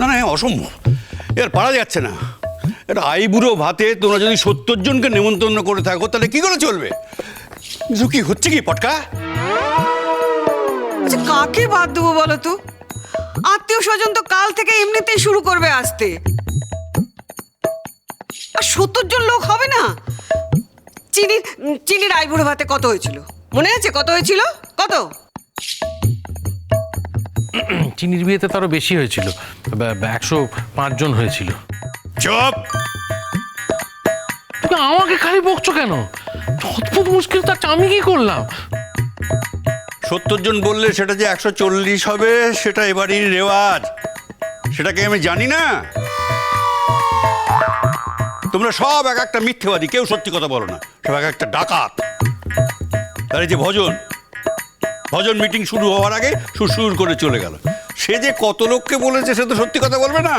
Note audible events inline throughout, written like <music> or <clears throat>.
না না অসম্ভব। এর পারা যাচ্ছে না। এটা আইবুড়ো ভাতে তোমরা যদি সত্তর জনকে নেমন্তন্ন করে থাকো, তাহলে কি করে চলবে? ঝুঁকি হচ্ছে কি, পটকা? আচ্ছা কাকে বাদ দেবো বলো তো? আত্মীয় স্বজন তো কাল থেকে এমনিতেই শুরু করবে আসতে। আর সত্তর জন লোক হবে না? চিনির চিনির আইবুড়ো ভাতে কত হয়েছিল? মনে আছে কত হয়েছিল? কত? <clears throat> চিনির বিয়েতে তারও বেশি হয়েছিল। একশো পাঁচজন হয়েছিল। চুপ! তুমি আমাকে খালি বকছো কেন? অদ্ভুত মুশকিল তো আমি কি করলাম? সত্তর জন বললে সেটা যে একশো চল্লিশ হবে সেটা এবারই রেওয়াজ। সেটাকে আমি জানি না। তোমরা সব এক একটা মিথ্যেবাদী কেউ সত্যি কথা বলো না। সব এক একটা ডাকাত। আর এই যে ভজন ভজন মিটিং শুরু হওয়ার আগে সুর করে চলে গেল। সে যে কত লোককে বলেছে সে তো সত্যি কথা বলবে না।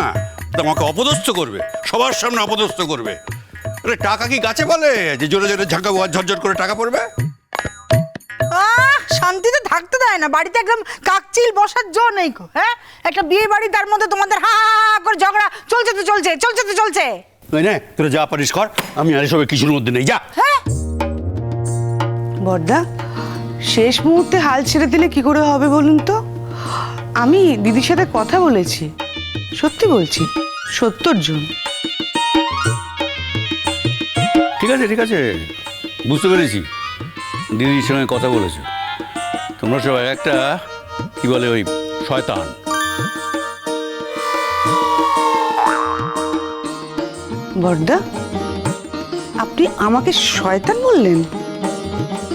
তোমাকে অপদস্থ করবে সবার সামনে অপদস্থ করবে। আরে টাকা কি গাছে বলে? যে জোরে জোরে আর ঝরঝর করে টাকা পড়বে? আহ শান্তিতে থাকতে দেয় না। বাড়িতে একদম কাকচিল বসার জো নেই গো হ্যাঁ? একটা বিয়ে বাড়ি তার মধ্যে তোমাদের হা করে ঝগড়া চলছে তো চলছে চলছে তো চলছে। নয় না তোরা যা পারিস কর আমি আর এসবে কিছুর মধ্যে নেই যা। হ্যাঁ? বর্দা শেষ মুহূর্তে হাল ছেড়ে দিলে কি করে হবে বলুন তো? আমি দিদির সাথে কথা বলেছি। সত্যি বলছি সত্তর জন। ঠিক আছে ঠিক আছে। বুঝতে পেরেছি। দিদির সঙ্গে কথা বলেছ। তোমরা সবাই একটা কি বলে ওই শয়তান। বর্দা আপনি আমাকে শয়তান বললেন?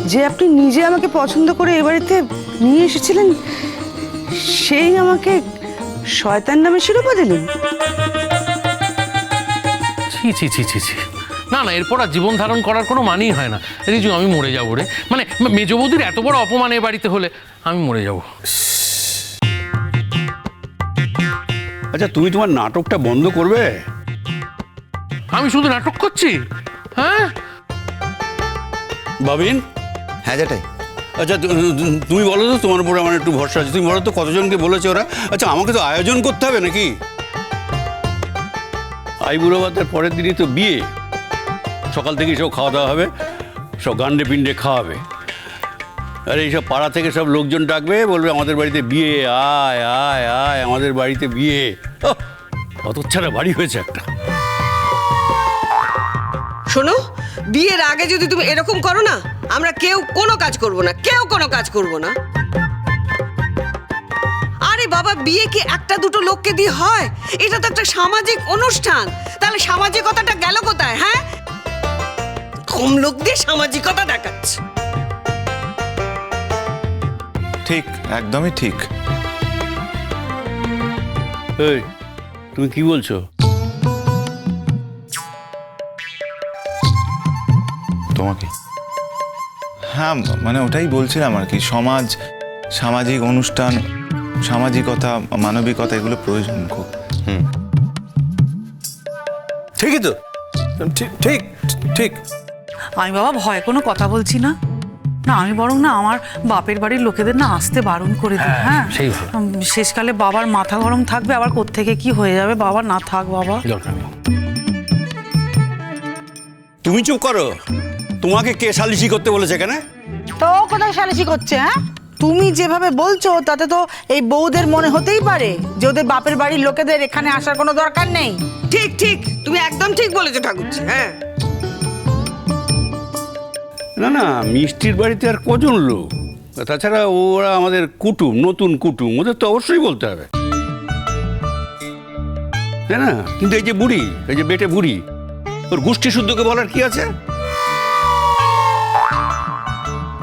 যে আপনি নিজে আমাকে পছন্দ করে এ বাড়িতে নিয়ে এসেছিলেন সেই আমাকে শয়তান নামে শিরোপা দিলেন। ছি ছি ছি ছি ছি। না না এরপর আর জীবন ধারণ করার কোনো মানেই হয় না। রিজু আমি মরে যাব রে। মানে মেজ বৌদির এত বড় অপমান এ বাড়িতে হলে আমি মরে যাব। আচ্ছা তুমি তোমার নাটকটা বন্ধ করবে? আমি শুধু নাটক করছি? হ্যাঁ? বাবিন? হ্যাঁ যেটাই আচ্ছা তুমি বলো তো তোমার উপরে আমার একটু ভরসা আছে। তুমি বলো তো কতজনকে বলেছে ওরা? আচ্ছা আমাকে তো আয়োজন করতে হবে নাকি? আই বুড়োবাদের পরের দিনই তো বিয়ে। সকাল থেকেই সব খাওয়া দাওয়া হবে সব গান্ডে পিণ্ডে খাওয়াবে। আর এইসব পাড়া থেকে সব লোকজন ডাকবে বলবে আমাদের বাড়িতে বিয়ে আয় আয় আয় আমাদের বাড়িতে বিয়ে। অত ছাড়া বাড়ি হয়েছে একটা। শোনো বিয়ের আগে যদি তুমি এরকম করো না আমরা কেউ কোনো কাজ করব না কেউ কোনো কাজ করব না। আরে বাবা বিয়ে কি একটা দুটো লোককে দিয়ে হয়? এটা তো একটা সামাজিক অনুষ্ঠান। তাহলে সামাজিকতাটা গেল কোথায় হ্যাঁ? কম লোক দিয়ে সামাজিকতা দেখাচ্ছে? ঠিক একদমই ঠিক। এই তুমি কি বলছো? তোমাকে। হ্যাঁ মানে ওটাই বলছিলাম আর কি। সমাজ সামাজিক অনুষ্ঠান সামাজিকতা মানবিকতা এগুলো প্রয়োজন খুব। ঠিকই তো। ঠিক ঠিক ঠিক। আমি বাবা ভয় কোনো কথা বলছি না। না আমি বরং না আমার বাপের বাড়ির লোকেদের না আসতে বারণ করে দিই হ্যাঁ, হ্যাঁ? সেই শেষকালে বাবার মাথা গরম থাকবে আবার কোত্থেকে কি হয়ে যাবে? বাবা না থাক বাবা। তুমি চুপ করো। তোমাকে কে সালিশি করতে বলেছে এখানে? তো ও কোথায় সালিশি করছে হ্যাঁ? তুমি যেভাবে বলছো তাতে তো এই বউদের মনে হতেই পারে যে ওদের বাপের বাড়ির লোকেদের এখানে আসার কোনো দরকার নেই। ঠিক ঠিক তুমি একদম ঠিক বলেছ ঠাকুরজি হ্যাঁ। না না মিষ্টির বাড়িতে আর কজন লোক? তাছাড়া ওরা আমাদের কুটুম নতুন কুটুম ওদের তো অবশ্যই বলতে হবে। তাই না? কিন্তু এই যে বুড়ি এই যে বেটে বুড়ি ওর গোষ্ঠী শুদ্ধকে বলার কি আছে?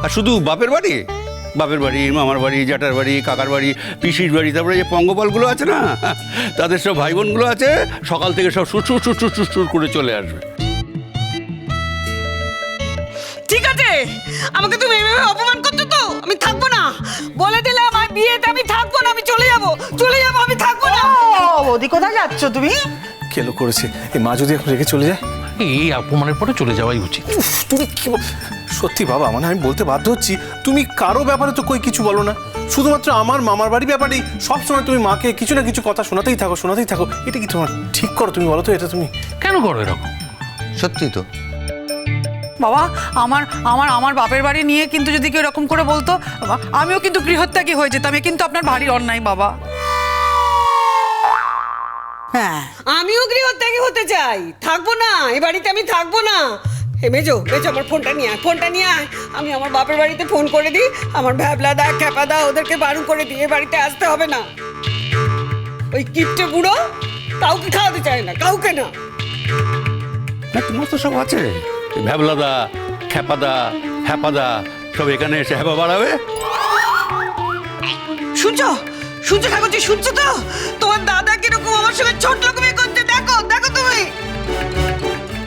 আর শুধু বাপের বাড়ি? বাপের বাড়ি মামার বাড়ি জ্যাঠার বাড়ি কাকার বাড়ি পিসির বাড়ি তারপরে যে পঙ্গপালগুলো আছে না তাদের সব ভাই বোনগুলো আছে সকাল থেকে সব সুর সুর সুর সুর সুর করে চলে আসবে। ঠিক আছে আমাকে তুমি এভাবে অপমান করছ তো? আমি থাকব না। বলে দিলাম আমার বিয়েতে আমি থাকব না আমি চলে যাব। চলে যাব আমি থাকব না। ও বৌদি কোথায় যাচ্ছ তুমি? খেলো করেছে। এই মা যদি এখন রেখে চলে যায়? এই অপমানের পরে চলে যাওয়াই উচিত। তুমি কি সত্যি বাবা মানে আমি বলতে বাধ্য হচ্ছি তুমি কারও ব্যাপারে তো কই কিছু বলো না। শুধুমাত্র আমার মামার বাড়ির ব্যাপারেই সবসময় তুমি মাকে কিছু না কিছু কথা শোনাতেই থাকো শোনাতেই থাকো। এটা কি তোমার ঠিক করো তুমি বলো তো এটা তুমি কেন করো এরকম? সত্যি তো। বাবা আমার আমার আমার বাপের বাড়ি নিয়ে কিন্তু যদি কেউ এরকম করে বলতো আমিও কিন্তু গৃহত্যাগী হয়ে যেতাম। এ কিন্তু আপনার ভারী অন্যায় বাবা। হ্যাঁ। আমিও গৃহত্যাগী হতে চাই। থাকব না এ বাড়িতে আমি থাকব না। হে মেজো মেজো আমার ফোনটা নিয়ে আয় ফোনটা নিয়ে আয়। আমি আমার বাপের বাড়িতে ফোন করে দিই আমার ভ্যাবলা দা খ্যাপা দা ওদেরকে বারণ করে দিই এ বাড়িতে আসতে হবে না। ওই কিপটে বুড়ো কাউকে খাওয়াতে চায় না কাউকে না। না তোমার তো সব আছে। ভ্যাবলাদা খ্যাপাদা হ্যাপাদা সব এখানে এসে হ্যাপা বাড়াবে। শুনছো? শুনছো ঠাকুরজি শুনছো তো? তোমার দাদা কীরকম আমার সঙ্গে ছোট রকমই করছে দেখো দেখো তুমি।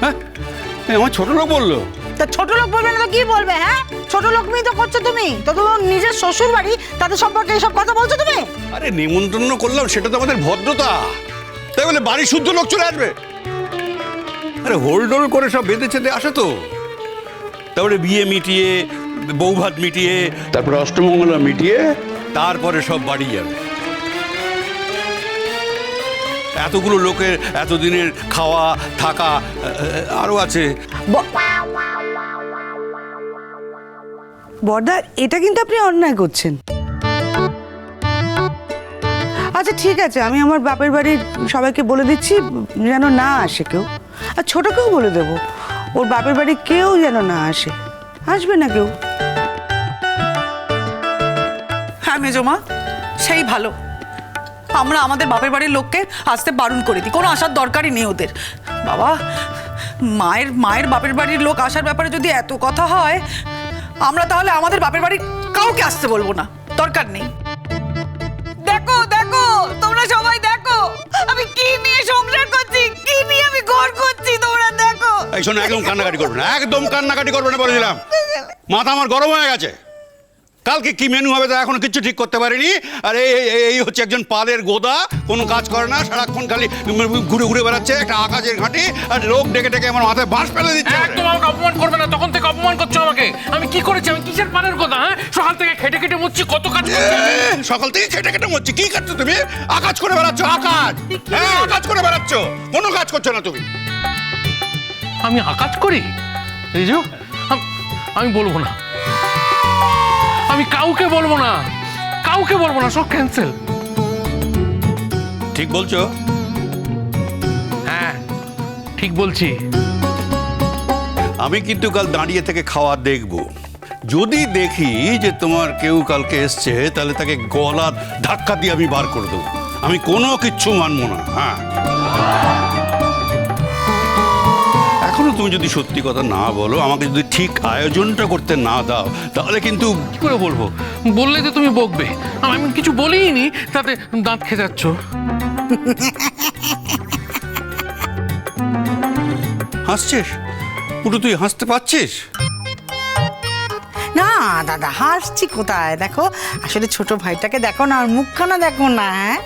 হ্যাঁ আমার ছোট লোক বলল। তা ছোট লোক বলবে না তো কি বলবে হ্যাঁ? ছোট লোকমি তো করছ তুমি। তো তোমার নিজের শ্বশুর বাড়ি তাদের সম্পর্কে এইসব কথা বলছো তুমি? আরে নিমন্ত্রণ করলাম সেটা তো আমাদের ভদ্রতা। তাই বলে বাড়ি শুদ্ধ লোক চলে আসবে। আরে হোল্ডোল করে সব বেঁধে চেঁধে আসে তো। তারপরে বিয়ে মিটিয়ে বৌভাত মিটিয়ে তারপরে অষ্টমঙ্গলা মিটিয়ে তারপরে সব বাড়ি যাবে। এতগুলো লোকের এতদিনের খাওয়া থাকা আহ, আরও আছে। বর্দা এটা কিন্তু আপনি অন্যায় করছেন। আচ্ছা ঠিক আছে আমি আমার বাপের বাড়ির সবাইকে বলে দিচ্ছি যেন না আসে কেউ। আর ছোটকেও বলে দেবো ওর বাপের বাড়ি কেউ যেন না আসে। আসবে না কেউ। হ্যাঁ মেজমা সেই ভালো। আমরা আমাদের বাপের বাড়ির লোককে আসতে বারণ করে দিই। কোনো আসার দরকারই নেই ওদের। বাবা মায়ের মায়ের বাপের বাড়ির লোক আসার ব্যাপারে যদি এত কথা হয় আমরা তাহলে আমাদের বাপের বাড়ির কাউকে আসতে বলব না। দরকার নেই। দেখো দেখো তোমরা সবাই দেখো আমি কি নিয়ে সংসার করছি কি নিয়ে আমি ঘর করছি তোমরা দেখো। এই শোনো একদম কান্নাকাটি করবে না একদম কান্নাকাটি করবে না বলেছিলাম। মাথা আমার গরম হয়ে গেছে। কালকে কি মেনু হবে তা এখনও কিচ্ছু ঠিক করতে পারিনি। আর এই এই- এই হচ্ছে একজন পালের গোদা কোনো কাজ করে না সারাক্ষণ খালি ঘুরে ঘুরে বেড়াচ্ছে একটা আকাশের ঘাঁটি আর লোক ডেকে ডেকে আমার মাথায় বাঁশ ফেলে দিচ্ছে। একদম আমাকে অপমান করবে না তখন থেকে অপমান করছ আমাকে। আমি কি করেছি? আমি কিসের পানের কথা হ্যাঁ? সকাল থেকে খেটে খেটে মুচ্ছি কত কাজ করছি সকাল থেকে খেটে খেটে মরছি কি করছ তুমি? আকাজ করে বেড়াচ্ছ আকাজ হ্যাঁ আকাজ করে বেড়াচ্ছ কোনো কাজ করছ না তুমি। আমি আকাজ করি? রিজু আম- আমি বলব না। আমি কাউকে বলব না। কাউকে বলব না সব ক্যান্সেল ঠিক বলছো? হ্যাঁ ঠিক বলছি। আমি কিন্তু কাল দাঁড়িয়ে থেকে খাওয়া দেখব। যদি দেখি যে তোমার কেউ কালকে এসছে তাহলে তাকে গলা ধাক্কা দিয়ে আমি বার করে দেবো। আমি কোনো কিচ্ছু মানবো না হ্যাঁ। তুমি যদি সত্যি কথা না বলো, আমাকে যদি ঠিক আয়োজনটা করতে না দাও, তাহলে কিন্তু কি করে বলব? বললে তো তুমি বকবে। আমি কিছু বলিনি, তাতে দাঁত খেয়ে যাচ্ছ। হাসছিস? পুরো তুই হাসতে পারছিস? না, দাদা, হাসছি কোথায়? দেখো, আসলে ছোট ভাইটাকে দেখো না, আর মুখখানা দেখো না হ্যাঁ?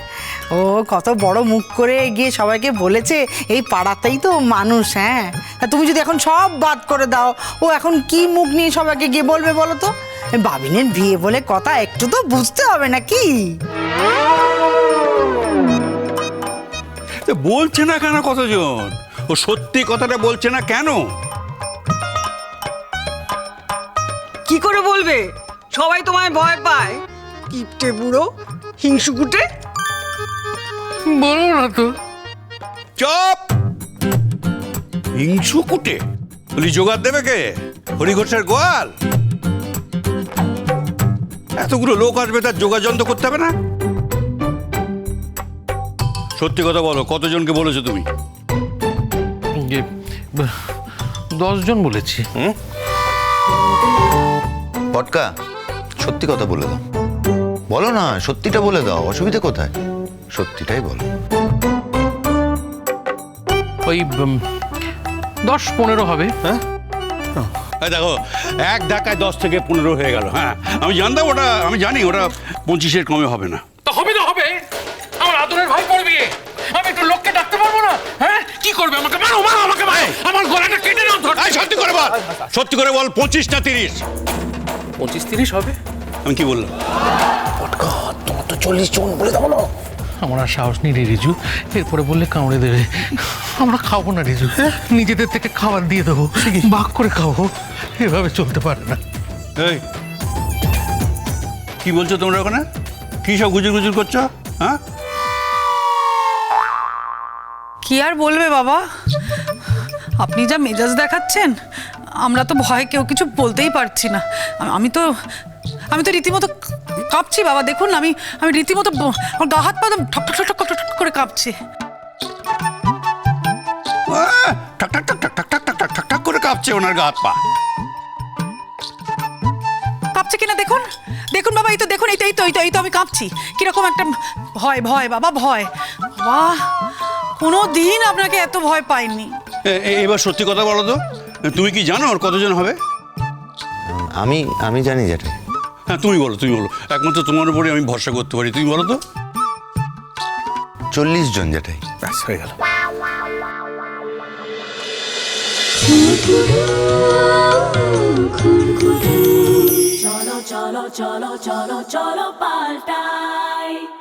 ও কত বড় মুখ করে গিয়ে সবাইকে বলেছে এই পাড়াতেই তো মানুষ হ্যাঁ? তা তুমি যদি এখন সব বাদ করে দাও ও এখন কি মুখ নিয়ে সবাইকে গিয়ে বলবে বলো তো? বাবিনের বিয়ে বলে কথা একটু তো বুঝতে হবে নাকি? তো বলছে না কেন কতজন? ও সত্যি কথাটা বলছে না কেন? কি করে বলবে? সবাই তোমায় ভয় পায়। কিপটে বুড়ো হিংসুকুটে? বলো না তো। চপ! হিংসু কুটে। বলি জোগাড় দেবে কে? হরিঘোষের গোয়াল? এতগুলো লোক আসবে তার যোগাযন্ত্র তো করতে হবে না? সত্যি কথা বলো কতজনকে বলেছ তুমি? দশজন বলেছি। পটকা সত্যি কথা বলে দাও। বলো না সত্যিটা বলে দাও অসুবিধা কোথায়? সত্যিটাই বলো। ওই দশ পনেরো হবে। এই দেখো এক ধাক্কায় দশ থেকে পনেরো হয়ে গেল হ্যাঁ। আমি জানতাম ওটা আমি জানি ওটা পঁচিশের কমে হবে না। তো হবে তো হবে। আমার আদরের ভাই পড়বে আমি একটু লোককে ডাকতে পারব না? হ্যাঁ? কি করবে আমাকে? মারো মারো আমাকে মারো। আমার গলা এবার সত্যি করে বল। পঁচিশ না তিরিশ? পঁচিশ তিরিশ হবে? আমি কি বললাম? তোমার তো চল্লিশ জন বলে দাও না। আমার আর সাহস নেই রে রিজু। এরপরে বললে কামড়ে দেবে। আমরা খাব না রিজু। নিজেদের থেকে খাবার দিয়ে দেবো। ভাগ করে খাব। এভাবে চলতে পারে না। এই কি বলছো তোমরা ওখানে? কি সব গুজুর গুজুর করছ? হ্যাঁ? কি আর বলবে বাবা? আপনি যা মেজাজ দেখাচ্ছেন আমরা তো ভয়ে কেউ কিছু বলতেই পারছি না। আমি তো আমি তো রীতিমতো কাঁপছি বাবা দেখুন না, আমি আমি রীতিমতো আমার গা হাত পা একদম ঠক ঠক ঠক ঠক ঠক ঠক করে কাঁপছে। ঠাক ঠাক ঠাক ঠাক ঠাক ঠাক ঠাক ঠাক ঠাক ঠাক করে কাঁপছে ওনার গা হাত পা। কাঁপছে কিনা দেখুন? দেখুন বাবা এই তো দেখুন এই তো এই তো এই তো এই তো আমি কাঁপছি। কীরকম একটা ভয় ভয় বাবা ভয়। বাবা কোনো দিন আপনাকে এত ভয় পাইনি। এবার সত্যি কথা বলো তো। তুমি কি জানো ওর কতজন হবে? আমি আমি জানি যেটাই হ্যাঁ তুমি বলো তুমি বলো। একমাত্র তোমার উপরে আমি ভরসা করতে পারি। তুমি বলো তো। চল্লিশ জন যেটাই। ব্যাস হয়ে গেল। চলো চলো চলো চলো চলো paltai.